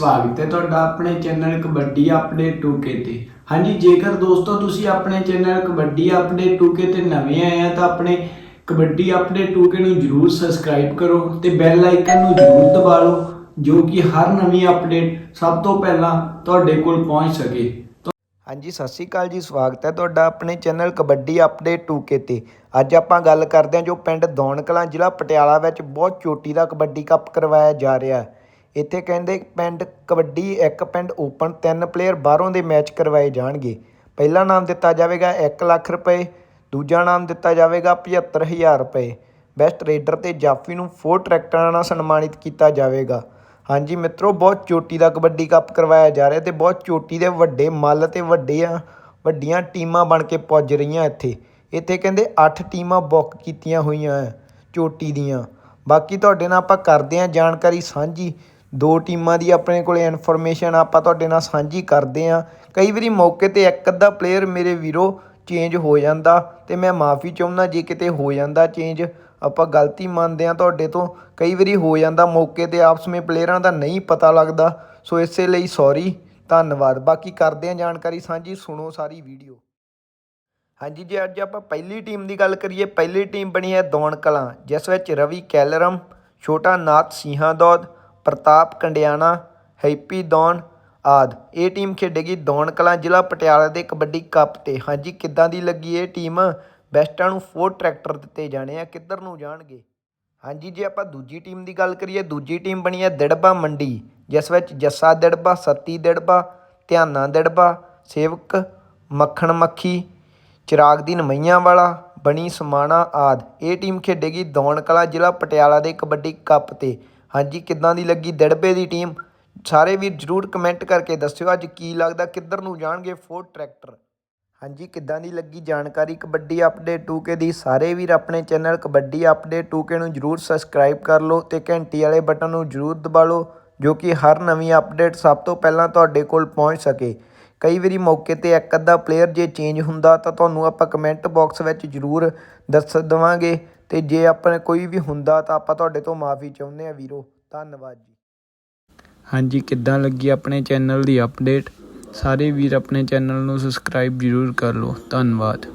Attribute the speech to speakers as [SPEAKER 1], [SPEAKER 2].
[SPEAKER 1] ਸਵਾਗਤ ਹੈ ਤੁਹਾਡਾ ਆਪਣੇ ਚੈਨਲ ਕਬੱਡੀ ਅਪਡੇਟ 2K ਤੇ। ਹਾਂਜੀ, ਜੇਕਰ ਦੋਸਤੋ ਤੁਸੀਂ ਆਪਣੇ ਚੈਨਲ ਕਬੱਡੀ ਅਪਡੇਟ 2K ਤੇ ਨਵੇਂ ਆਏ ਆ, ਤਾਂ ਆਪਣੇ ਕਬੱਡੀ ਅਪਡੇਟ 2K ਨੂੰ ਜਰੂਰ ਸਬਸਕ੍ਰਾਈਬ ਕਰੋ ਤੇ ਬੈਲ ਆਈਕਨ ਨੂੰ ਜਰੂਰ ਦਬਾ ਲਓ ਜੋ ਕਿ ਹਰ ਨਵੀਂ ਅਪਡੇਟ ਸਭ ਤੋਂ ਪਹਿਲਾਂ ਤੁਹਾਡੇ ਕੋਲ ਪਹੁੰਚ ਸਕੇ।
[SPEAKER 2] ਹਾਂਜੀ, ਸਤਿ ਸ਼੍ਰੀ ਅਕਾਲ ਜੀ, ਸਵਾਗਤ ਹੈ ਤੁਹਾਡਾ ਆਪਣੇ ਚੈਨਲ ਕਬੱਡੀ ਅਪਡੇਟ 2K ਤੇ। ਅੱਜ ਆਪਾਂ ਗੱਲ ਕਰਦੇ ਹਾਂ ਜੋ ਪਿੰਡ ਦੌਣ ਕਲਾਂ ਜ਼ਿਲ੍ਹਾ ਪਟਿਆਲਾ ਵਿੱਚ ਬਹੁਤ ਚੋਟੀ ਦਾ ਕਬੱਡੀ ਕੱਪ ਕਰਵਾਇਆ ਜਾ ਰਿਹਾ ਹੈ। ਇੱਥੇ ਕਹਿੰਦੇ ਪਿੰਡ ਕਬੱਡੀ ਇੱਕ ਪਿੰਡ ਓਪਨ ਤਿੰਨ ਪਲੇਅਰ ਬਾਹਰੋਂ ਦੇ ਮੈਚ ਕਰਵਾਏ ਜਾਣਗੇ। ਪਹਿਲਾ ਨਾਮ ਦਿੱਤਾ ਜਾਵੇਗਾ 1 ਲੱਖ ਰੁਪਏ, ਦੂਜਾ ਨਾਮ ਦਿੱਤਾ ਜਾਵੇਗਾ 75000 ਰੁਪਏ। ਬੈਸਟ ਰੇਡਰ ਤੇ ਜਾਫੀ ਨੂੰ ਫੋਰ ਟਰੈਕਟਰਾਂ ਨਾਲ ਸਨਮਾਨਿਤ ਕੀਤਾ ਜਾਵੇਗਾ। ਹਾਂਜੀ ਮਿੱਤਰੋ, ਬਹੁਤ ਚੋਟੀ ਦਾ ਕਬੱਡੀ ਕੱਪ ਕਰਵਾਇਆ ਜਾ ਰਿਹਾ ਤੇ ਬਹੁਤ ਚੋਟੀ ਦੇ ਵੱਡੇ ਮੱਲ ਤੇ ਵੱਡੀਆਂ ਵੱਡੀਆਂ ਟੀਮਾਂ ਬਣ ਕੇ ਪੁੱਜ ਰਹੀਆਂ ਇੱਥੇ। ਇੱਥੇ ਕਹਿੰਦੇ 8 ਟੀਮਾਂ ਬੁੱਕ ਕੀਤੀਆਂ ਹੋਈਆਂ ਹੈ ਚੋਟੀ ਦੀਆਂ। ਬਾਕੀ ਤੁਹਾਡੇ ਨਾਲ ਆਪਾਂ ਕਰਦੇ ਹਾਂ ਜਾਣਕਾਰੀ ਸਾਂਝੀ। ਦੋ ਟੀਮਾਂ ਦੀ ਆਪਣੇ ਕੋਲੇ ਇਨਫੋਰਮੇਸ਼ਨ ਆਪਾਂ ਤੁਹਾਡੇ ਨਾਲ ਸਾਂਝੀ ਕਰਦੇ ਹਾਂ। ਕਈ ਵਾਰੀ ਮੌਕੇ ਤੇ ਇੱਕ ਅੱਧਾ ਪਲੇਅਰ ਮੇਰੇ ਵੀਰੋ ਚੇਂਜ ਹੋ ਜਾਂਦਾ ਤੇ ਮੈਂ ਮਾਫੀ ਚਾਹੁੰਦਾ ਜੇ ਕਿਤੇ ਹੋ ਜਾਂਦਾ ਚੇਂਜ ਆਪਾਂ ਗਲਤੀ ਮੰਨਦੇ ਆ ਤੁਹਾਡੇ ਤੋਂ। ਕਈ ਵਾਰੀ ਹੋ ਜਾਂਦਾ ਮੌਕੇ ਤੇ ਆਪਸ ਵਿੱਚ ਪਲੇਅਰਾਂ ਦਾ ਨਹੀਂ ਪਤਾ ਲੱਗਦਾ। ਸੋ ਇਸੇ ਲਈ ਸੌਰੀ ਧੰਨਵਾਦ। ਬਾਕੀ ਕਰਦੇ ਆ ਜਾਣਕਾਰੀ ਸਾਂਝੀ, ਸੁਣੋ ਸਾਰੀ ਵੀਡੀਓ ਹਾਂਜੀ ਜੇ, ਅੱਜ ਆਪਾਂ ਪਹਿਲੀ ਟੀਮ ਦੀ ਗੱਲ ਕਰੀਏ। ਪਹਿਲੀ ਟੀਮ ਬਣੀ ਹੈ ਦੌਣ ਕਲਾਂ, ਜਿਸ ਵਿੱਚ ਰਵੀ ਕੈਲਰਮ, ਛੋਟਾ ਨਾਥ ਸਿੰਘਾਂ ਪ੍ਰਤਾਪ ਕੰਡਿਆਣਾ, ਹੈਪੀ ਦੌਣ ਆਦਿ। ਇਹ ਟੀਮ ਖੇਡੇਗੀ ਦੌਣ ਕਲਾਂ ਜ਼ਿਲ੍ਹਾ ਪਟਿਆਲਾ ਦੇ ਕਬੱਡੀ ਕੱਪ ਤੇ। ਹਾਂਜੀ, ਕਿੱਦਾਂ ਦੀ ਲੱਗੀ ਇਹ ਟੀਮ? ਬੈਸਟਾਂ ਨੂੰ ਫੋਰ ਟਰੈਕਟਰ ਦਿੱਤੇ ਜਾਣੇ ਆ, ਕਿੱਧਰ ਨੂੰ ਜਾਣਗੇ? ਹਾਂਜੀ, ਜੇ ਆਪਾਂ ਦੂਜੀ ਟੀਮ ਦੀ ਗੱਲ ਕਰੀਏ, ਦੂਜੀ ਟੀਮ ਬਣੀ ਹੈ ਦਿੜਬਾ ਮੰਡੀ, ਜਿਸ ਵਿੱਚ ਜੱਸਾ ਦਿੜਬਾ, ਸੱਤੀ ਦਿੜਬਾ, ਧਿਆਨਾ ਦਿੜਬਾ, ਸੇਵਕ ਮੱਖਣ ਮੱਖੀ ਚਿਰਾਗਦੀਨ ਮਈਆਂ ਵਾਲਾ, ਬਣੀ ਸਮਾਣਾ ਆਦ। ਇਹ ਟੀਮ ਖੇਡੇਗੀ ਦੌਣ ਕਲਾ ਜ਼ਿਲ੍ਹਾ ਪਟਿਆਲਾ ਦੇ ਕਬੱਡੀ ਕੱਪ ਤੇ। ਹਾਂਜੀ, ਕਿੱਦਾਂ ਦੀ ਲੱਗੀ ਦੜਬੇ ਦੀ ਟੀਮ? ਸਾਰੇ ਵੀਰ ਜਰੂਰ ਕਮੈਂਟ ਕਰਕੇ ਦੱਸਿਓ ਅੱਜ ਕੀ ਲੱਗਦਾ, ਕਿੱਧਰ ਨੂੰ ਜਾਣਗੇ ਫੋਰ ਟਰੈਕਟਰ ਹਾਂਜੀ, ਕਿੱਦਾਂ ਦੀ ਲੱਗੀ ਜਾਣਕਾਰੀ? ਕਬੱਡੀ ਅਪਡੇਟ 2K ਦੀ। ਸਾਰੇ ਵੀਰ ਆਪਣੇ ਚੈਨਲ ਕਬੱਡੀ ਅਪਡੇਟ 2K ਨੂੰ ਜਰੂਰ ਸਬਸਕ੍ਰਾਈਬ ਕਰ ਲਓ ਤੇ ਘੰਟੀ ਵਾਲੇ ਬਟਨ ਨੂੰ ਜਰੂਰ ਦਬਾ ਲਓ, ਜੋ ਕਿ ਹਰ ਨਵੀਂ ਅਪਡੇਟ ਸਭ ਤੋਂ ਪਹਿਲਾਂ ਤੁਹਾਡੇ ਕੋਲ ਪਹੁੰਚ ਸਕੇ। ਕਈ ਵਾਰੀ ਮੌਕੇ ਤੇ ਇੱਕ ਅੱਧਾ ਪਲੇਅਰ ਜੇ ਚੇਂਜ ਹੁੰਦਾ ਤਾਂ ਤੁਹਾਨੂੰ ਆਪਾਂ ਕਮੈਂਟ ਬਾਕਸ ਵਿੱਚ ਜਰੂਰ ਦੱਸ ਦੇਵਾਂਗੇ ਅਤੇ ਜੇ ਆਪਣੇ ਕੋਈ ਵੀ ਹੁੰਦਾ ਤਾਂ ਆਪਾਂ ਤੁਹਾਡੇ ਤੋਂ ਮਾਫੀ ਚਾਹੁੰਦੇ ਹਾਂ ਵੀਰੋ, ਧੰਨਵਾਦ ਜੀ।
[SPEAKER 1] ਹਾਂਜੀ, ਕਿੱਦਾਂ ਲੱਗੀ ਆਪਣੇ ਚੈਨਲ ਦੀ ਅਪਡੇਟ ਸਾਰੇ ਵੀਰ ਆਪਣੇ ਚੈਨਲ ਨੂੰ ਸਬਸਕ੍ਰਾਈਬ ਜਰੂਰ ਕਰ ਲਓ, ਧੰਨਵਾਦ।